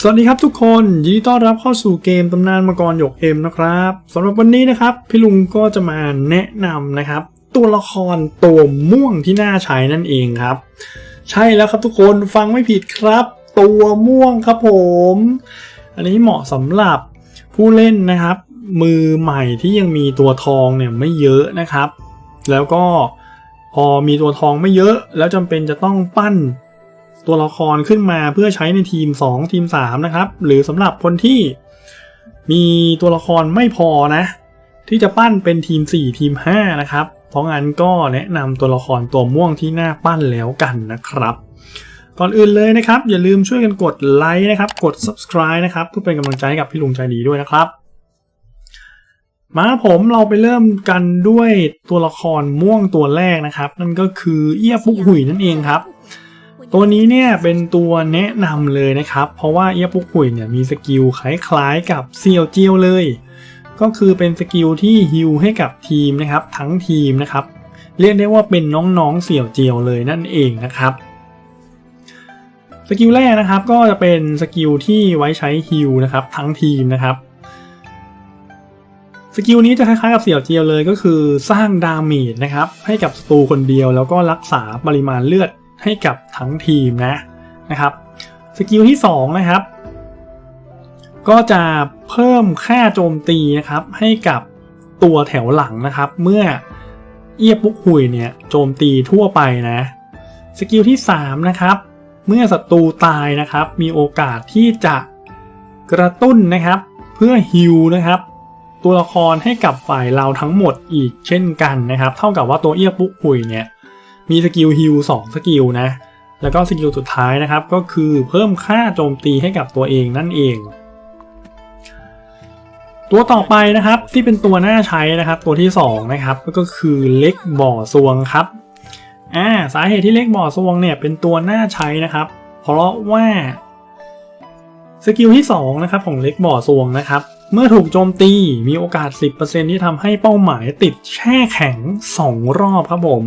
สวัสดีครับทุกคนยินดีต้อนรับเข้าสู่เกมตำนานมังกรหยกเอ็มนะครับสำหรับวันนี้นะครับ พี่ลุงก็จะมาแนะนำนะครับ ตัวละครตัวม่วงที่น่าใช้นั่นเองครับ ใช่แล้วครับทุกคนฟังไม่ผิดครับ ตัวม่วงครับผม อันนี้เหมาะสำหรับผู้เล่นนะครับ มือใหม่ที่ยังมีตัวทองเนี่ยไม่เยอะนะครับ แล้วก็พอมีตัวทองไม่เยอะ แล้วจำเป็นจะต้องปั้น ตัวละครขึ้นมาเพื่อใช้ในทีม 2 ทีม 3 นะครับ หรือสำหรับคนที่มีตัวละครไม่พอนะ ที่จะปั้นเป็นทีม 4 ทีม 5 นะครับ เพราะงั้นก็แนะนำตัวละครตัวม่วงที่น่าปั้นแล้วกันนะครับก่อนอื่นเลยนะครับ อย่าลืมช่วยกันกดไลค์นะครับ กด subscribe นะครับเพื่อเป็นกำลังใจให้กับพี่ลุงใจดีด้วยนะครับ มาผมเราไปเริ่มกันด้วยตัวละครม่วงตัวแรกนะครับ นั่นก็คือเอี้ยปุกหุยนั่นเองครับ ตัวนี้เนี่ยเป็นตัวแนะนำเลยนะครับ เพราะว่าเอียปุกหุยเนี่ยมีสกิลคล้ายๆกับเซียวเจียวเลย ก็คือเป็นสกิลที่ฮิลให้กับทีมนะครับทั้งทีมนะครับเรียกได้ว่าเป็นน้องๆเสี่ยวเจียวเลยนั่นเองนะครับสกิลแรกนะครับก็จะเป็นสกิลที่ไว้ใช้ฮิลนะครับทั้งทีมนะครับสกิลนี้จะคล้ายๆกับเสี่ยวเจียวเลยก็คือสร้างดาเมจนะครับให้กับศัตรูคนเดียวแล้วก็รักษาปริมาณเลือด ให้กับทั้งทีมนะนะครับสกิลที่2นะครับก็จะเพิ่มค่าโจมตีนะครับให้กับตัวแถวหลังนะครับ เมื่อเอียปุกหุยเนี่ยโจมตีทั่วไปนะสกิลที่3นะครับเมื่อศัตรูตายนะครับ มีโอกาสที่จะกระตุ้นนะครับ เพื่อฮิวนะครับ ตัวละครให้กับฝ่ายเราทั้งหมดอีกเช่นกันนะครับ เท่ากับว่าตัวเอียปุกหุยเนี่ย มีสกิลฮิลสองสกิลนะ แล้วก็สกิลสุดท้ายนะครับก็คือเพิ่มค่าโจมตีให้กับตัวเองนั่นเอง ตัวต่อไปนะครับที่เป็นตัวน่าใช้นะครับ ตัวที่2นะครับก็คือเล็กบ่อซวงครับอ่าสาเหตุที่เล็กบ่อซวงเนี่ยเป็นตัวน่าใช้นะครับ เพราะว่าสกิลที่2นะครับของเล็กบ่อซวงนะครับ เมื่อถูกโจมตีมีโอกาส 10%ที่ทำให้เป้าหมายติดแช่แข็ง 2 รอบครับผม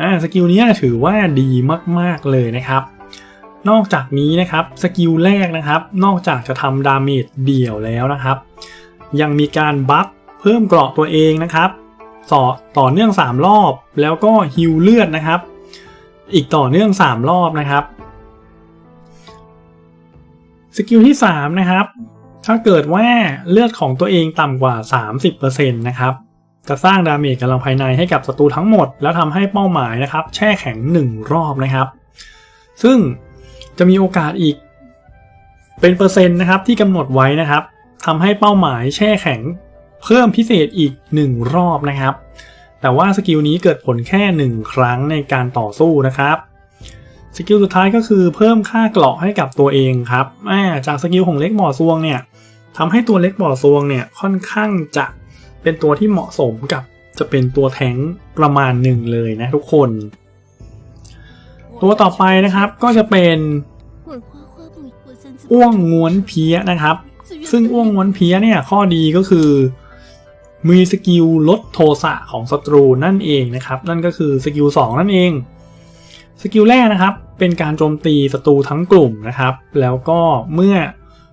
อ่าสกิลนี้ถือว่าดีมากๆเลยนะครับ นอกจากนี้นะครับสกิลแรกนะครับ นอกจากจะทำดาเมจเดี่ยวแล้วนะครับ ยังมีการบัฟเพิ่มเกราะตัวเองนะครับต่อต่อเนื่อง 3 รอบแล้วก็ฮิวเลือดนะครับ อีกต่อเนื่อง 3 รอบนะครับ สกิลที่ 3 นะครับ ถ้าเกิดว่าเลือดของตัวเองต่ำกว่า 30%นะครับ จะสร้างดาเมจกำลังภายในให้กับศัตรูทั้งหมด แล้วทำให้เป้าหมายนะครับ แช่แข็ง 1 รอบนะครับ ซึ่งจะมีโอกาสอีกเป็นเปอร์เซ็นต์นะครับที่กำหนดไว้นะครับทำให้เป้าหมายแช่แข็งเพิ่มพิเศษอีก 1 รอบนะครับ แต่ว่าสกิลนี้เกิดผลแค่ 1 ครั้งในการต่อสู้นะครับสกิลสุดท้ายก็คือเพิ่มค่าเกราะให้กับตัวเองครับจากสกิลของเล็กบ่อซวงเนี่ย ทำให้ตัวเล็กบ่อซวงเนี่ยค่อนข้างจะเป็นตัวที่เหมาะสมกับจะเป็นตัวแทงประมาณหนึ่งเลยนะทุกคน ตัวต่อไปนะครับก็จะเป็นอ้วงง้วนเพี้ยนะครับ ซึ่งอ้วงง้วนเพี้ยเนี่ยข้อดีก็คือ มีสกิลลดโทสะของศัตรูนั่นเองนะครับ นั่นก็คือสกิล2นั่นเอง สกิลแรกนะครับเป็นการโจมตีศัตรูทั้งกลุ่มนะครับ แล้วก็เมื่อ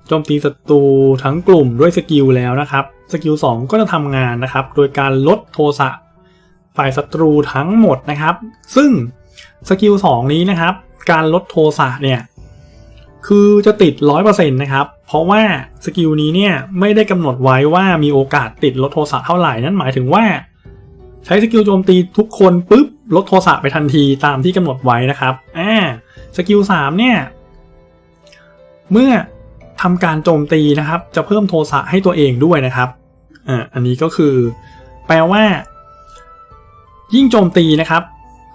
โจมตีศัตรูทั้งกลุ่มด้วยสกิลแล้วนะครับ สกิล 2 ก็จะทำงานนะครับ โดยการลดโทสะฝ่ายศัตรูทั้งหมดนะครับ ซึ่งสกิล 2 นี้นะครับ การลดโทสะเนี่ย คือจะติด 100%นะครับ เพราะว่าสกิลนี้เนี่ยไม่ได้กำหนดไว้ว่ามีโอกาสติดลดโทสะเท่าไหร่ นั่นหมายถึงว่า ใช้สกิลโจมตีทุกคนปุ๊บลดโทสะไปทันทีตามที่กำหนดไว้นะครับ อ่า สกิล 3 เนี่ย เมื่อ ทำการโจมตีนะครับ จะเพิ่มโทสะให้ตัวเองด้วยนะครับอ่าอันนี้ก็คือ แปลว่า ยิ่งโจมตีนะครับ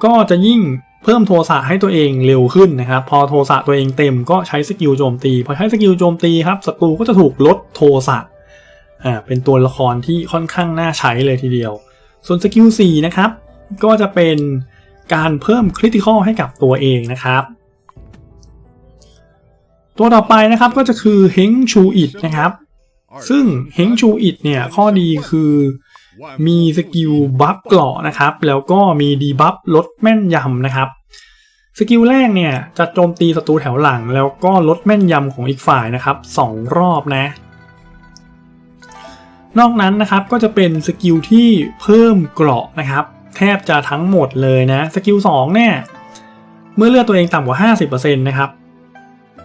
ก็จะยิ่งเพิ่มโทสะให้ตัวเองเร็วขึ้นนะครับ พอโทสะตัวเองเต็มก็ใช้สกิลโจมตี พอใช้สกิลโจมตีครับศัตรูก็จะถูกลดโทสะอ่าเป็นตัวละครที่ค่อนข้างน่าใช้เลยทีเดียว ส่วนสกิล4นะครับ ก็จะเป็นการเพิ่มคริติคอลให้กับตัวเองนะครับ ตัวต่อไปนะครับก็จะคือเฮงชูอิดนะครับ ซึ่งเฮงชูอิดเนี่ยข้อดีคือมีสกิลบัฟเกราะนะครับ แล้วก็มีดีบัฟลดแม่นยำนะครับสกิลแรกเนี่ยจะโจมตีศัตรูแถวหลัง แล้วก็ลดแม่นยำของอีกฝ่ายนะครับสองรอบนะ นอกนั้นนะครับก็จะเป็นสกิลที่เพิ่มเกราะนะครับ แทบจะทั้งหมดเลยนะ สกิล2เนี่ยเมื่อเลือดตัวเองต่ำกว่า 50%นะครับ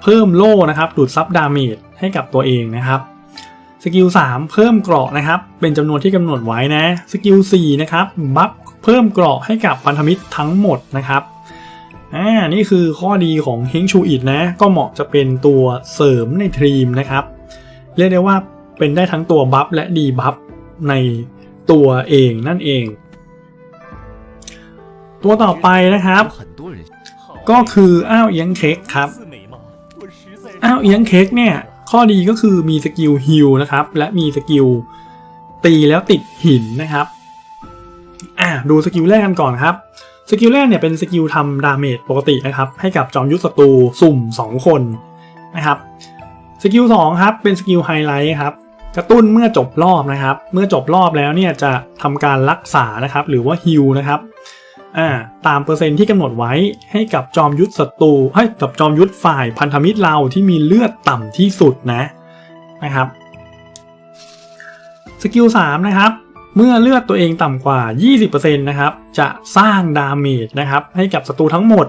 เพิ่มโล่นะครับดูดซับดาเมจให้กับตัวเองนะครับสกิล3เพิ่มเกราะนะครับ เป็นจำนวนที่กำหนดไว้นะสกิล4นะครับบัฟเพิ่มเกราะให้กับพันธมิตรทั้งหมดนะครับอ่านี่คือข้อดีของเฮงชูอิดนะ ก็เหมาะจะเป็นตัวเสริมในทีมนะครับ เรียกได้ว่าเป็นได้ทั้งตัวบัฟและดีบัฟในตัวเองนั่นเอง ตัวต่อไปนะครับ ก็คืออ้าวเอียงเค้กครับ อ้าวเอียงเค้กเนี่ยข้อดีก็คือมีสกิลฮิลนะครับ และมีสกิลตีแล้วติดหินนะครับอ่าดูสกิลแรกกันก่อนครับสกิลแรกเนี่ยเป็นสกิลทำดาเมจปกตินะครับ ให้กับจอมยุทธศัตรูสุ่ม 2 คนนะครับสกิล2ครับเป็นสกิลไฮไลท์ครับกระตุ้นเมื่อจบรอบนะครับ เมื่อจบรอบแล้วเนี่ยจะทำการรักษานะครับ หรือว่าฮิลนะครับ อ่าตามเปอร์เซ็นต์ที่กำหนดไว้ให้กับจอมยุทธศัตรูให้กับจอมยุทธฝ่ายพันธมิตรเราที่มีเลือดต่ำที่สุดนะนะครับสกิล3นะครับเมื่อเลือดตัวเองต่ำกว่า 20%นะครับ จะสร้างดาเมจนะครับ ให้กับศัตรูทั้งหมด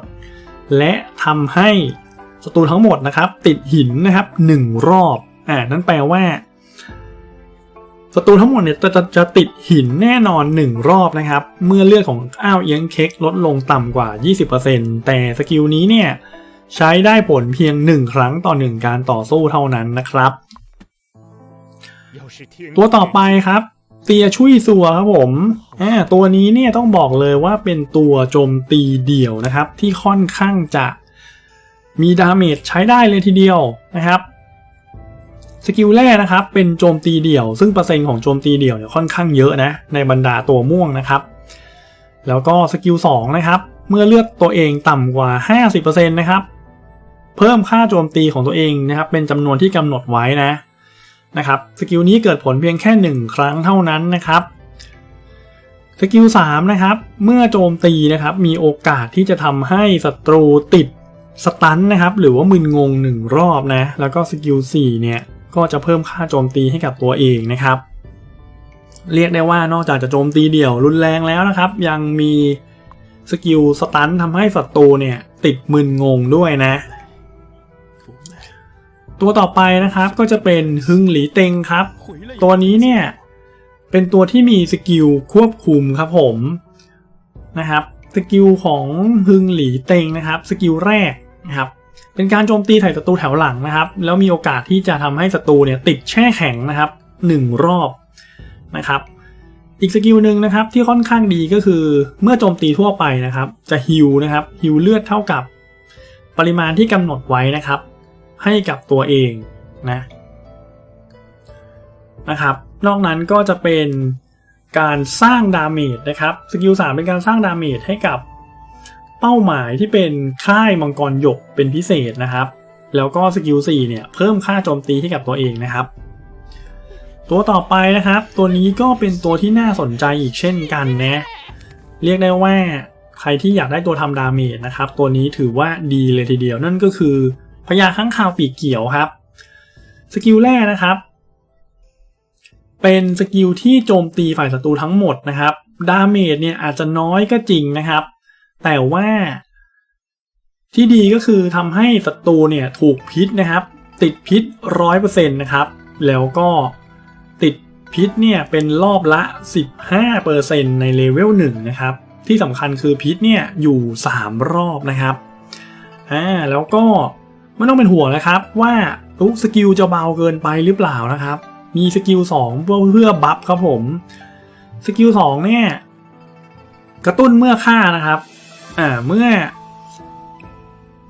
และทำให้ศัตรูทั้งหมดนะครับ ติดหินนะครับ 1 รอบ อ่า นั่นแปลว่า ศัตรูทั้งหมดเนี่ยจะจะจะติดหินแน่นอน 1 รอบนะครับ เมื่อเลือดของอ้าวเอียงเค้กลดลงต่ำกว่า 20%แต่สกิลนี้เนี่ยใช้ได้ผลเพียง 1 ครั้งต่อ 1 การต่อสู้เท่านั้นนะครับ ตัวต่อไปครับ เตียชุยซัวครับผมอ่าตัวนี้เนี่ยต้องบอกเลยว่าเป็นตัวโจมตีเดี่ยวนะครับ ที่ค่อนข้างจะมีดาเมจใช้ได้เลยทีเดียวนะครับ สกิลแรกนะครับเป็นโจมตีเดี่ยว ซึ่งเปอร์เซ็นต์ของโจมตีเดี่ยวเนี่ยค่อนข้างเยอะนะในบรรดาตัวม่วงนะครับ แล้วก็สกิล2นะครับเมื่อเลือดตัวเองต่ำกว่า 50%นะครับเพิ่มค่าโจมตีของตัวเองนะครับเป็นจำนวนที่กำหนดไว้นะนะครับสกิลนี้เกิดผลเพียงแค่ 1 ครั้งเท่านั้นนะครับสกิล3นะครับเมื่อโจมตีนะครับมีโอกาสที่จะทำให้ศัตรูติดสตันนะครับหรือว่ามึนงง 1 รอบนะแล้วก็สกิล4เนี่ย ก็จะเพิ่มค่าโจมตีให้กับตัวเองนะครับ เรียกได้ว่านอกจากจะโจมตีเดี่ยวรุนแรงแล้วนะครับ ยังมีสกิลสตันทำให้ศัตรูเนี่ยติดมึนงงด้วยนะ ตัวต่อไปนะครับก็จะเป็นฮึงหลีเต็งครับ ตัวนี้เนี่ยเป็นตัวที่มีสกิลควบคุมครับผมนะครับสกิลของฮึงหลีเต็งนะครับ สกิลแรกนะครับ เป็นการโจมตีใส่ศัตรูแถวหลังนะครับ แล้วมีโอกาสที่จะทำให้ศัตรูเนี่ยติดแช่แข็งนะครับหนึ่งรอบนะครับ อีกสกิลหนึ่งนะครับที่ค่อนข้างดีก็คือเมื่อโจมตีทั่วไปนะครับ จะฮิลนะครับฮิลเลือดเท่ากับปริมาณที่กำหนดไว้นะครับ ให้กับตัวเองนะนะครับ นอกนั้นก็จะเป็นการสร้างดาเมจนะครับสกิล3เป็นการสร้างดาเมจให้กับ เป้าหมายที่เป็นค่ายมังกรหยกเป็นพิเศษนะครับ แล้วก็สกิล4เนี่ยเพิ่มค่าโจมตีให้กับตัวเองนะครับ ตัวต่อไปนะครับ ตัวนี้ก็เป็นตัวที่น่าสนใจอีกเช่นกันนะเรียกได้ว่าใครที่อยากได้ตัวทำดาเมจนะครับ ตัวนี้ถือว่าดีเลยทีเดียวนั่นก็คือพญาข้างคาวปีกเขียวครับสกิลแรกนะครับ เป็นสกิลที่โจมตีฝ่ายศัตรูทั้งหมดนะครับ ดาเมจเนี่ยอาจจะน้อยก็จริงนะครับ แต่ว่า ที่ดีก็คือทำให้ศัตรูเนี่ยถูกพิษนะครับ ติดพิษร้อยเปอร์เซ็นต์นะครับ แล้วก็ติดพิษเนี่ยเป็นรอบละ 15%ในเลเวล1นะครับ ที่สำคัญคือพิษเนี่ยอยู่ 3 รอบนะครับอ่าแล้วก็ไม่ต้องเป็นห่วงนะครับว่าทุกสกิลจะเบาเกินไปหรือเปล่านะครับ มีสกิล2เพื่อเพื่อบัฟครับผม สกิล2เนี่ยกระตุ้นเมื่อฆ่านะครับ อ่าเมื่อ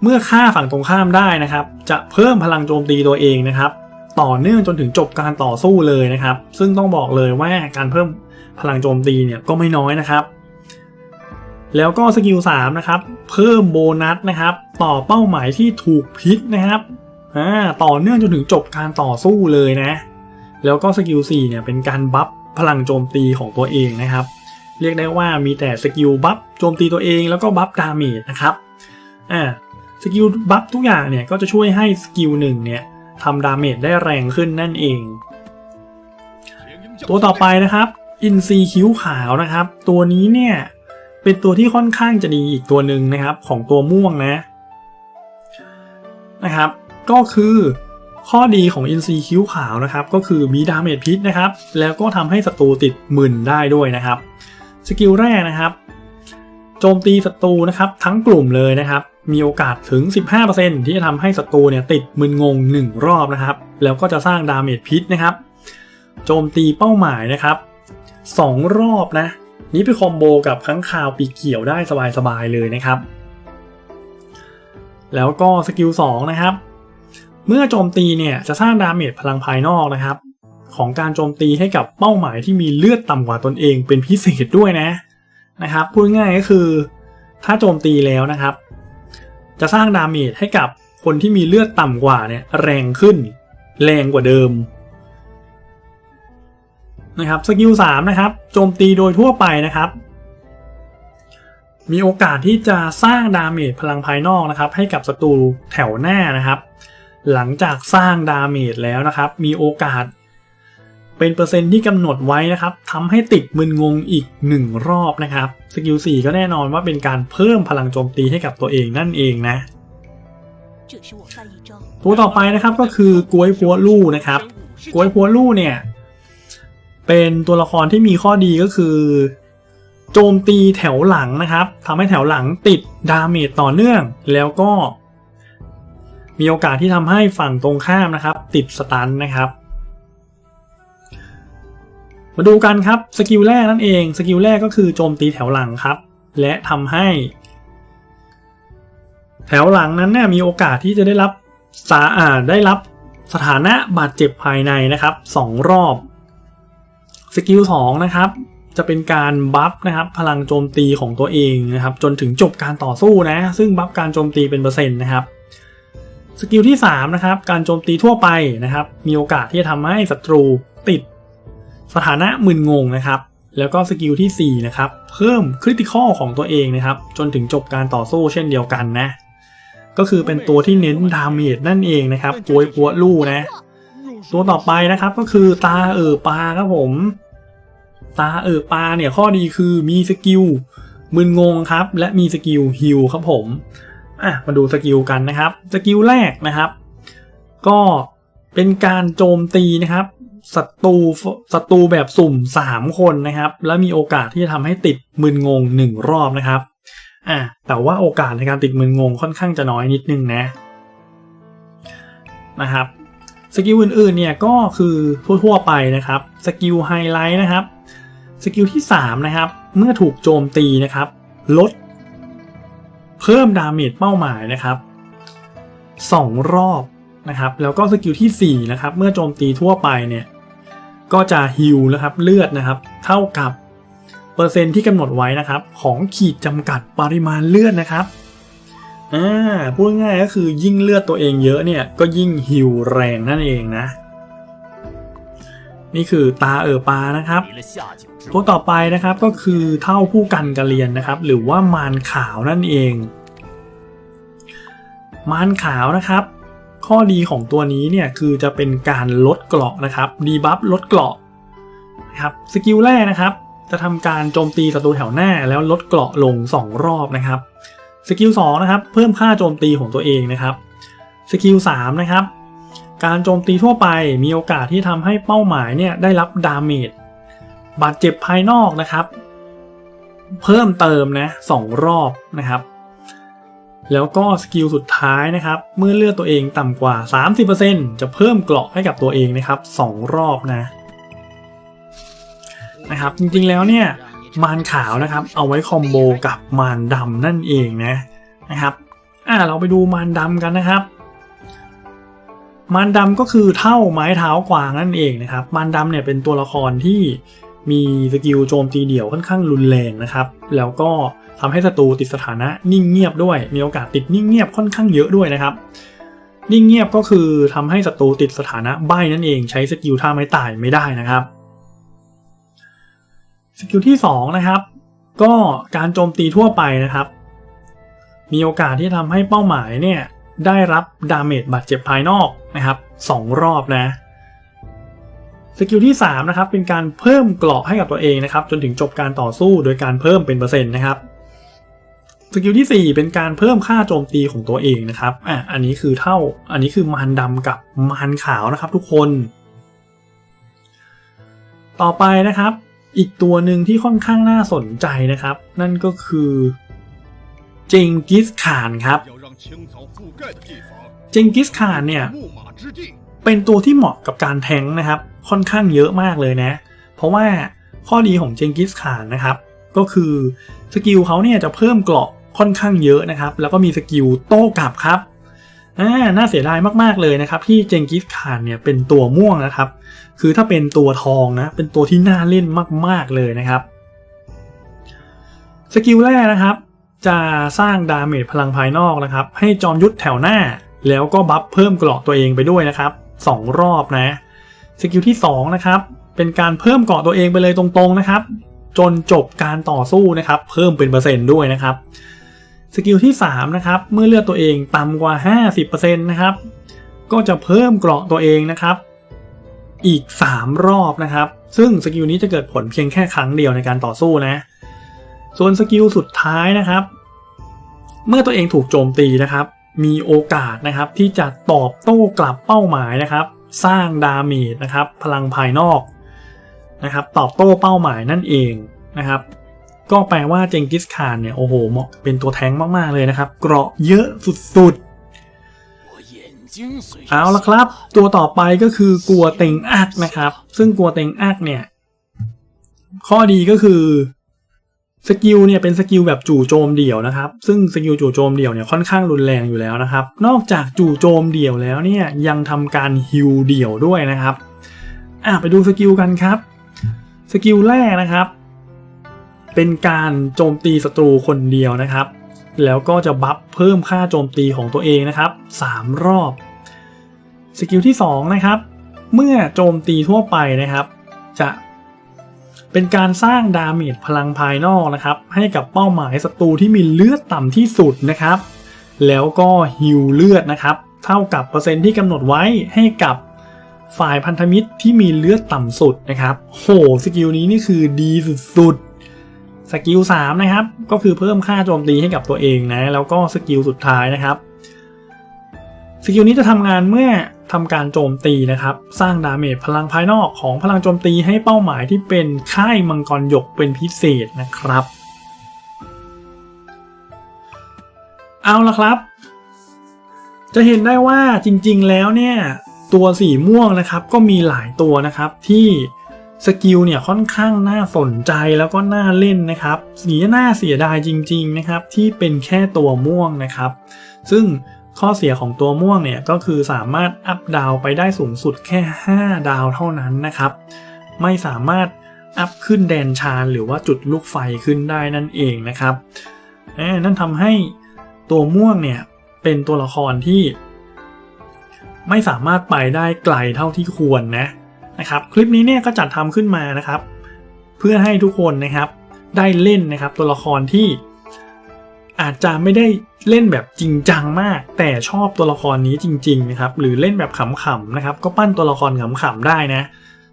เมื่อฆ่าฝั่งตรงข้ามได้นะครับ จะเพิ่มพลังโจมตีตัวเองนะครับ ต่อเนื่องจนถึงจบการต่อสู้เลยนะครับ ซึ่งต้องบอกเลยว่าการเพิ่มพลังโจมตีเนี่ยก็ไม่น้อยนะครับ แล้วก็สกิล3นะครับ เพิ่มโบนัสนะครับ ต่อเป้าหมายที่ถูกพิษนะครับอ่าต่อเนื่องจนถึงจบการต่อสู้เลยนะ แล้วก็สกิล4เนี่ยเป็นการบัฟพลังโจมตีของตัวเองนะครับ เรียกได้ว่ามีแต่สกิลบัฟโจมตีตัวเองแล้วก็บัฟดาเมจนะครับอ่าสกิลบัฟทุกอย่างเนี่ยก็จะช่วยให้สกิลหนึ่งเนี่ยทำดาเมจได้แรงขึ้นนั่นเอง ตัวต่อไปนะครับอินซีคิ้วขาวนะครับ ตัวนี้เนี่ยเป็นตัวที่ค่อนข้างจะดีอีกตัวหนึ่งนะครับของตัวม่วงนะนะครับ ก็คือข้อดีของอินซีคิ้วขาวนะครับ ก็คือมีดาเมจพิษนะครับ แล้วก็ทำให้ศัตรูติดหมึนได้ด้วยนะครับ สกิลแรกนะครับ โจมตีศัตรูนะครับ ทั้งกลุ่มเลยนะครับ มีโอกาสถึง 15%ที่จะทำให้ศัตรูเนี่ยติดมึนงง 1 รอบนะครับ แล้วก็จะสร้างดาเมจพิษนะครับ โจมตีเป้าหมายนะครับ 2 รอบนะ นี้ไปคอมโบกับค้างคาวปีเขียวได้สบายๆเลยนะครับ แล้วก็สกิล2นะครับ เมื่อโจมตีเนี่ยจะสร้างดาเมจพลังภายนอกนะครับ ของการโจมตีให้กับเป้าหมายที่มีเลือดต่ำกว่าตนเองเป็นพิเศษด้วยนะนะครับพูดง่ายก็คือถ้าโจมตีแล้วนะครับ จะสร้างดาเมจให้กับคนที่มีเลือดต่ำกว่าเนี่ยแรงขึ้น แรงกว่าเดิมนะครับสกิลสามนะครับโจมตีโดยทั่วไปนะครับ มีโอกาสที่จะสร้างดาเมจพลังภายนอกนะครับ ให้กับศัตรูแถวหน้านะครับ หลังจากสร้างดาเมจแล้วนะครับ มีโอกาส เป็นเปอร์เซ็นต์ที่กำหนดไว้นะครับทำให้ติดมึนงงอีก 1 รอบนะครับสกิล4ก็แน่นอนว่าเป็นการเพิ่มพลังโจมตีให้กับตัวเองนั่นเองนะตัวต่อไปนะครับก็คือกวยพัวลู่นะครับกวยพัวลู่เนี่ย เป็นตัวละครที่มีข้อดีก็คือ โจมตีแถวหลังนะครับทำให้แถวหลังติดดาเมจต่อเนื่อง แล้วก็ มีโอกาสที่ทำให้ฝั่งตรงข้ามนะครับ ติดสตันนะครับ มาดูกันครับสกิลแรกนั่นเองสกิลแรกก็คือโจมตีแถวหลังครับ และทำให้ แถวหลังนั้นเนี่ยมีโอกาสที่จะได้รับสาอาได้รับสถานะบาดเจ็บภายในนะครับสองรอบสกิลสองนะครับจะเป็นการบัฟนะครับพลังโจมตีของตัวเองนะครับ จนถึงจบการต่อสู้นะ ซึ่งบัฟการโจมตีเป็นเปอร์เซ็นต์นะครับสกิลที่3นะครับการโจมตีทั่วไปนะครับ มีโอกาสที่จะทำให้ศัตรูติด สถานะมึนงงนะครับ แล้วก็สกิลที่ 4 นะครับ เพิ่มคริติคอลของตัวเองนะครับ จนถึงจบการต่อสู้เช่นเดียวกันนะ ก็คือเป็นตัวที่เน้นดาเมจนั่นเองนะครับปวยปัวลู่นะ ตัวต่อไปนะครับก็คือตาเออปลาครับผม ตาเออปลาเนี่ยข้อดีคือมีสกิลมึนงงครับ และมีสกิลฮิลครับผมอะมาดูสกิลกันนะครับ สกิลแรกนะครับ ก็เป็นการโจมตีนะครับ ศัตรูศัตรูแบบสุ่ม 3 คนนะครับ แล้วมีโอกาสที่จะทำให้ติดมึนงง 1 รอบนะครับอะแต่ว่าโอกาสในการติดมึนงงค่อนข้างจะน้อยนิดนึงนะนะครับสกิลอื่นๆเนี่ยก็คือทั่วๆไปนะครับสกิลไฮไลท์นะครับสกิลที่ 3 นะครับ เมื่อถูกโจมตีนะครับ ลด เพิ่มดาเมจเป้าหมายนะครับ 2 รอบนะครับ แล้วก็สกิลที่4นะครับ เมื่อโจมตีทั่วไปเนี่ย ก็จะฮิวนะครับเลือดนะครับ เท่ากับเปอร์เซ็นต์ที่กำหนดไว้นะครับ ของขีดจำกัดปริมาณเลือดนะครับอ่าพูดง่ายก็คือยิ่งเลือดตัวเองเยอะเนี่ยก็ยิ่งฮิวแรงนั่นเองนะ นี่คือตาเออปานะครับ ตัวต่อไปนะครับก็คือเท่าผู้กันกระเรียนนะครับ หรือว่ามารขาวนั่นเอง มารขาวนะครับ ข้อดีของตัวนี้เนี่ยคือจะเป็นการลดเกราะนะครับดีบัฟลดเกราะนะครับสกิลแรกนะครับ จะทำการโจมตีศัตรูแถวหน้าแล้วลดเกราะลง 2 รอบนะครับสกิล2นะครับเพิ่มค่าโจมตีของตัวเองนะครับสกิล3นะครับการโจมตีทั่วไปมีโอกาสที่ทำให้เป้าหมายเนี่ยได้รับดาเมจบาดเจ็บภายนอกนะครับ เพิ่มเติมนะสองรอบนะครับ แล้วก็สกิลสุดท้ายนะครับ เมื่อเลือดตัวเองต่ำกว่า 30%จะเพิ่มเกราะให้กับตัวเองนะครับสองรอบนะนะครับ จริงๆแล้วเนี่ยมารขาวนะครับ เอาไว้คอมโบกับมารดำนั่นเองนะนะครับ อ่าเราไปดูมารดำกันนะครับ มารดำก็คือเท่าไม้เท้ากวางนั่นเองนะครับ มารดำเนี่ยเป็นตัวละครที่มีสกิลโจมตีเดี่ยวค่อนข้างรุนแรงนะครับ แล้วก็ ทำให้ศัตรูติดสถานะนิ่งเงียบด้วย มีโอกาสติดนิ่งเงียบค่อนข้างเยอะด้วยนะครับ นิ่งเงียบก็คือทำให้ศัตรูติดสถานะใบ้นั่นเองใช้สกิลท่าไม้ตายไม่ได้นะครับสกิลที่2นะครับ ก็การโจมตีทั่วไปนะครับ มีโอกาสที่ทำให้เป้าหมายเนี่ยได้รับดาเมจบาดเจ็บภายนอกนะครับสองรอบนะสกิลที่3นะครับเป็นการเพิ่มเกราะให้กับตัวเองนะครับ จนถึงจบการต่อสู้โดยการเพิ่มเป็นเปอร์เซ็นต์นะครับ สกิลที่ 4 เป็นการเพิ่มค่าโจมตีของตัวเองนะครับอะอันนี้คือเท่าอันนี้คือมันดำกับมันขาวนะครับทุกคน ต่อไปนะครับ อีกตัวหนึ่งที่ค่อนข้างน่าสนใจนะครับ นั่นก็คือเจงกิสข่านครับ เจงกิสข่านเนี่ยเป็นตัวที่เหมาะกับการแทงนะครับ ค่อนข้างเยอะมากเลยนะ เพราะว่าข้อดีของเจงกิสข่านนะครับ ก็คือสกิลเขาเนี่ยจะเพิ่มเกราะ ค่อนข้างเยอะนะครับ แล้วก็มีสกิลโต้กลับครับอ่าน่าเสียดายมากๆเลยนะครับ ที่เจงกิสขานเนี่ยเป็นตัวม่วงนะครับ คือถ้าเป็นตัวทองนะ เป็นตัวที่น่าเล่นมากๆเลยนะครับ สกิลแรกนะครับ จะสร้างดาเมจพลังภายนอกนะครับ ให้จอมยุทธแถวหน้า แล้วก็บัฟเพิ่มเกราะตัวเองไปด้วยนะครับสองรอบนะ สกิลที่2นะครับ เป็นการเพิ่มเกราะตัวเองไปเลยตรงๆนะครับ จนจบการต่อสู้นะครับ เพิ่มเป็นเปอร์เซ็นต์ด้วยนะครับ สกิลที่3นะครับเมื่อเลือดตัวเองต่ำกว่า 50%นะครับก็จะเพิ่มเกราะตัวเองนะครับอีก 3 รอบนะครับ ซึ่งสกิลนี้จะเกิดผลเพียงแค่ครั้งเดียวในการต่อสู้นะ ส่วนสกิลสุดท้ายนะครับ เมื่อตัวเองถูกโจมตีนะครับ มีโอกาสนะครับที่จะตอบโต้กลับเป้าหมายนะครับ สร้างดาเมจนะครับ พลังภายนอกนะครับ ตอบโต้เป้าหมายนั่นเองนะครับ ก็แปลว่าเจงกิสข่านเนี่ยโอ้โหเหมาะเป็นตัวแทงมากๆเลยนะครับ เกราะเยอะสุดๆ เอาละครับ ตัวต่อไปก็คือกัวเต็งอักนะครับ ซึ่งกัวเต็งอักเนี่ย ข้อดีก็คือสกิลเนี่ยเป็นสกิลแบบจู่โจมเดี่ยวนะครับ ซึ่งสกิลจู่โจมเดี่ยวเนี่ยค่อนข้างรุนแรงอยู่แล้วนะครับ นอกจากจู่โจมเดี่ยวแล้วเนี่ยยังทำการฮิวเดี่ยวด้วยนะครับอะไปดูสกิลกันครับ สกิลแรกนะครับ เป็นการโจมตีศัตรูคนเดียวนะครับ แล้วก็จะบัฟเพิ่มค่าโจมตีของตัวเองนะครับ 3 รอบ สกิลที่ 2 นะครับ เมื่อโจมตีทั่วไปนะครับ จะเป็นการสร้างดาเมจพลังภายนอกนะครับ ให้กับเป้าหมายศัตรูที่มีเลือดต่ำที่สุดนะครับ แล้วก็ฮิวเลือดนะครับ เท่ากับเปอร์เซ็นต์ที่กำหนดไว้ให้กับฝ่ายพันธมิตรที่มีเลือดต่ำสุดนะครับ โหสกิลนี้นี่คือดีสุดๆ สกิล3นะครับก็คือเพิ่มค่าโจมตีให้กับตัวเองนะแล้วก็สกิลสุดท้ายนะครับสกิลนี้จะทำงานเมื่อทำการโจมตีนะครับ สร้างดาเมจพลังภายนอกของพลังโจมตีให้เป้าหมายที่เป็นค่ายมังกรหยกเป็นพิเศษนะครับ เอาละครับ จะเห็นได้ว่าจริงๆแล้วเนี่ย ตัวสีม่วงนะครับก็มีหลายตัวนะครับที่ สกิลเนี่ยค่อนข้างน่าสนใจแล้วก็น่าเล่นนะครับสีน่าเสียดายจริง ๆนะครับ ที่เป็นแค่ตัวม่วงนะครับ ซึ่งข้อเสียของตัวม่วงเนี่ยก็คือสามารถอัพดาวไปได้สูงสุดแค่ 5 ดาวเท่านั้นนะครับ ไม่สามารถอัพขึ้นแดนชานหรือว่าจุดลูกไฟขึ้นได้นั่นเองนะครับนั่นทำให้ตัวม่วงเนี่ยเป็นตัวละครที่ ไม่สามารถไปได้ไกลเท่าที่ควรนะ นะครับคลิปนี้เนี่ยก็จัดทำขึ้นมานะครับ เพื่อให้ทุกคนนะครับได้เล่นนะครับตัวละครที่อาจจะไม่ได้เล่นแบบจริงจังมาก แต่ชอบตัวละครนี้จริงๆนะครับหรือเล่นแบบขำๆนะครับก็ปั้นตัวละครขำๆได้นะ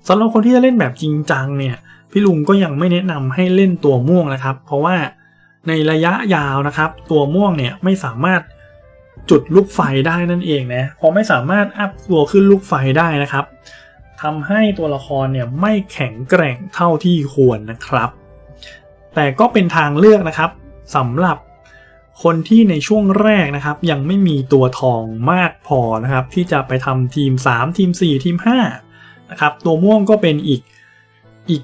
สำหรับคนที่จะเล่นแบบจริงจังเนี่ยพี่ลุงก็ยังไม่แนะนำให้เล่นตัวม่วงนะครับ เพราะว่าในระยะยาวนะครับ ตัวม่วงเนี่ยไม่สามารถจุดลูกไฟได้นั่นเองนะพอไม่สามารถอัพตัวขึ้นลูกไฟได้นะครับ ทำให้ตัวละครเนี่ยไม่แข็งแกร่งเท่าที่ควรนะครับ แต่ก็เป็นทางเลือกนะครับสำหรับคนที่ในช่วงแรกนะครับ ยังไม่มีตัวทองมากพอนะครับ ที่จะไปทำทีม 3 ทีม 4 ทีม5นะครับตัวม่วงก็เป็นอีกอีก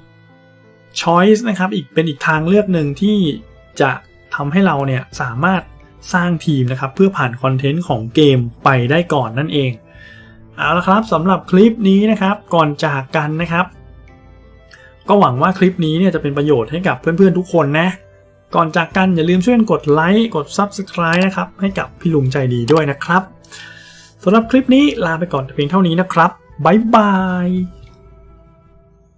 choice นะครับอีกเป็นอีกทางเลือกหนึ่งที่จะทำให้เราเนี่ยสามารถสร้างทีมนะครับ เพื่อผ่านคอนเทนต์ของเกมไปได้ก่อนนั่นเอง เอาละครับสำหรับคลิปนี้นะครับก่อนจากกันนะครับ ก็หวังว่าคลิปนี้เนี่ยจะเป็นประโยชน์ให้กับเพื่อนๆทุกคนนะ ก่อนจากกันอย่าลืมช่วยกดไลค์กด Subscribe นะครับให้กับพี่ลุงใจดีด้วยนะครับสำหรับคลิปนี้ลาไปก่อนเพียงเท่านี้นะครับบ๊ายบาย